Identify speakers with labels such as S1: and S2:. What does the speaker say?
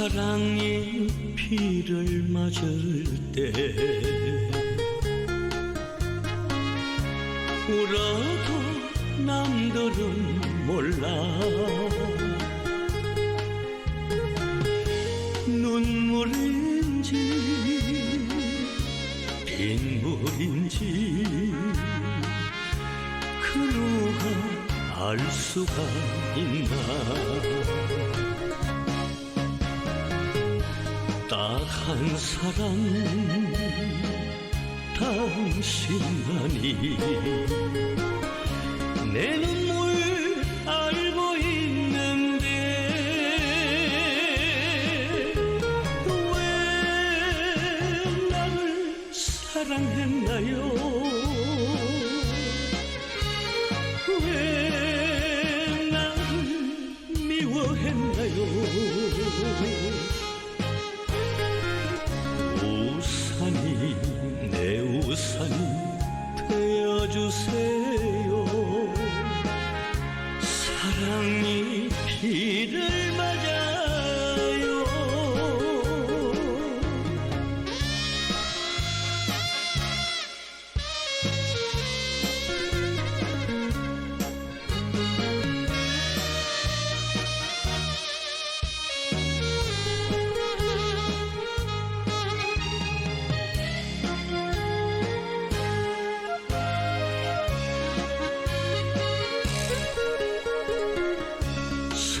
S1: 사랑이 피를 맞을 때 울어도 남들은 몰라. 눈물인지 빗물인지 그 누가 알 수가 있나 딱 한 사람 당신만이 내 눈물 알고 있는데 왜 나를 사랑했나요 사랑이 비를